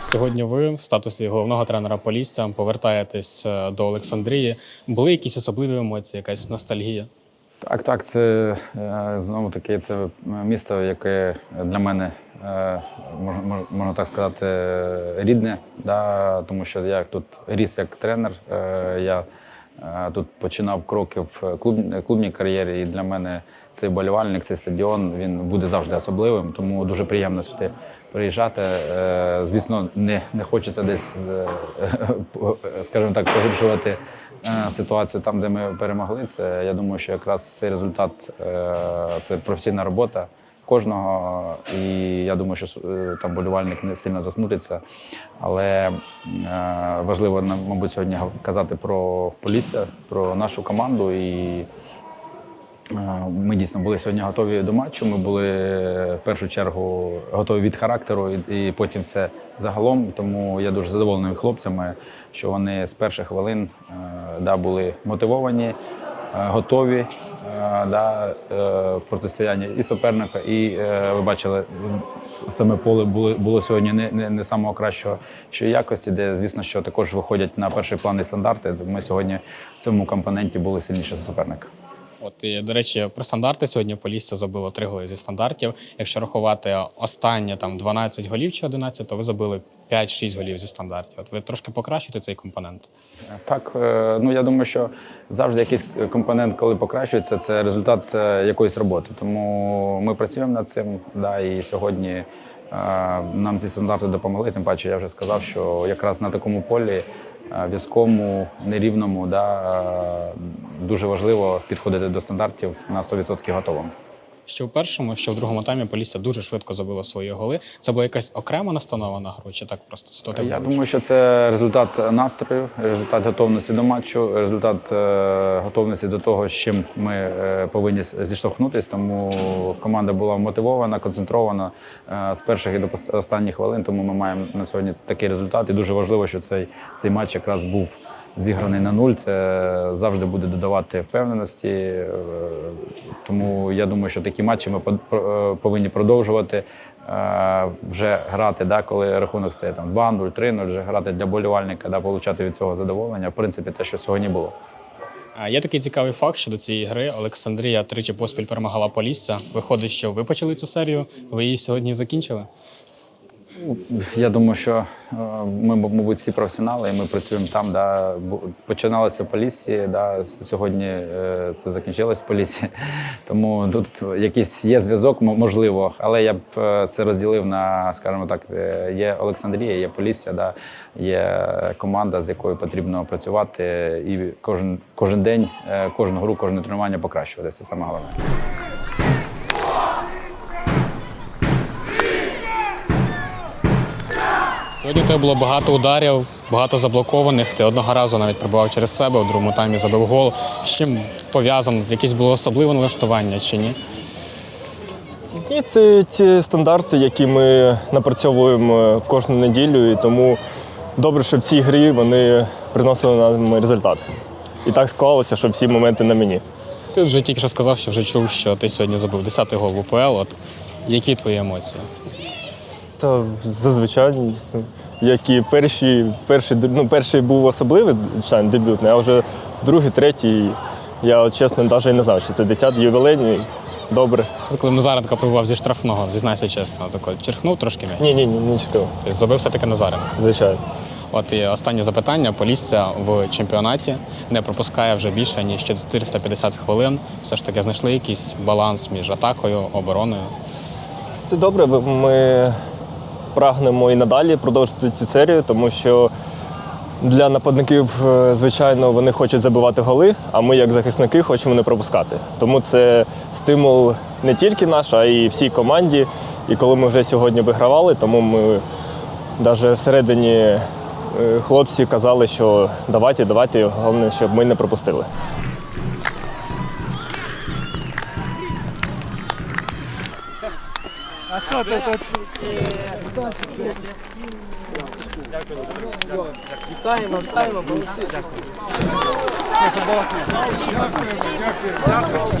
Сьогодні ви в статусі головного тренера Полісся повертаєтесь е, до Олександрії. Були якісь особливі емоції, якась ностальгія? Так, так, це е, знову таки це місто, яке для мене е, можна, можна так сказати, рідне, да, тому що я тут ріс як тренер. Я тут починав кроки в клуб, клубній кар'єрі, і для мене цей болівальник, цей стадіон він буде завжди особливим, тому дуже приємно сюди приїжджати. Е, Звісно, не, не хочеться десь, е, скажімо так, погіршувати е, ситуацію там, де ми перемогли. Це я думаю, що якраз цей результат е, це професійна робота кожного. І я думаю, що е, там болівальник не сильно засмутиться. Але е, важливо нам, мабуть, сьогодні казати про Полісся, про нашу команду і. Е, Ми дійсно були сьогодні готові до матчу. Ми були в першу чергу готові від характеру і, потім все загалом. Тому я дуже задоволений хлопцями, що вони з перших хвилин да, були мотивовані, готові е, да, е, в протистоянні і суперника. І е, ви бачили, саме поле було, було сьогодні не, не, не самого кращого що якості, де, звісно, що також виходять на перший план і стандарти. Ми сьогодні в цьому компоненті були сильніші за суперника. От і, до речі, про стандарти сьогодні Полісся забило три голи зі стандартів. Якщо рахувати останні там 12 голів чи 11, то ви забили 5-6 голів зі стандартів. От ви трошки покращуєте цей компонент. Так, е, ну я думаю, що завжди якийсь компонент, коли покращується, це результат е, якоїсь роботи. Тому ми працюємо над цим. Да, і сьогодні е, нам ці стандарти допомогли. Тим паче, я вже сказав, що якраз на такому полі в'язкому, нерівному, да, е, дуже важливо підходити до стандартів на 100% готовим. Що в першому, що в другому таймі Полісся дуже швидко забило свої голи. Це була якась окрема настанова на гру, чи так просто ситуативно? Я думаю, що це результат настрою, результат готовності до матчу, результат е, готовності до того, з чим ми е, повинні зіштовхнутися. Тому команда була мотивована, концентрована е, з перших і до останніх хвилин. Тому ми маємо на сьогодні такий результат. І дуже важливо, що цей, цей матч якраз був зіграний на нуль. Це завжди буде додавати впевненості. Е, Тому я думаю, що такі матчі ми е, повинні продовжувати е, вже грати, да, коли рахунок стає там 2-0, 3-0, вже грати для болівальника, да, отримати від цього задоволення. В принципі, те, що сьогодні було. Є такий цікавий факт щодо цієї гри. Олександрія тричі поспіль перемагала Полісся. Виходить, що ви почали цю серію, ви її сьогодні закінчили. Я думаю, що е, ми, мабуть, всі професіонали, і ми працюємо там. Да. Починалося в Поліссі, да. сьогодні е, це закінчилось в Поліссі. Тому тут якийсь є зв'язок, можливо, але я б е, це розділив на, скажімо так, є Олександрія, є Полісся, да. є команда, з якою потрібно працювати, і кожен, кожен день, кожну гру, кожне тренування покращуватися. Це саме головне. Сьогодні тебе було багато ударів, багато заблокованих. Ти одного разу навіть пробивав через себе, у другому таймі забив гол. З чим пов'язано? Якесь було особливе налаштування чи ні? Ні, це ті стандарти, які ми напрацьовуємо кожну неділю, і тому добре, що в цій грі вони приносили нам результат. І так склалося, що всі моменти на мені. Ти вже тільки що сказав, що вже чув, що ти сьогодні забив 10-й гол в УПЛ. От які твої емоції? Та зазвичай, як і перші, перший, ну, перший був особливий, звичайно, дебютний, а вже другий, третій, я от, чесно навіть не знав, що це 10-й ювілейний. Добре. Коли Назаренко пробував зі штрафного, зізнайся чесно, тако черхнув трошки. Ні, ні, ні, не чекав. Тобто забив все-таки Назаренко. Звичайно. От і останнє запитання. Полісся в чемпіонаті не пропускає вже більше ніж 450 хвилин. Все ж таки знайшли якийсь баланс між атакою, обороною. Це добре, бо ми прагнемо і надалі продовжити цю серію, тому що для нападників, е, звичайно, вони хочуть забивати голи, а ми, як захисники, хочемо не пропускати. Тому це стимул не тільки наш, а й всій команді. І коли ми вже сьогодні вигравали, тому ми навіть всередині е, хлопці казали, що давайте, давайте, головне, щоб ми не пропустили. А що ти тут? Дякую. Вітаємо, вітаємо, бонуси. Дякую. Дякую. Дякую.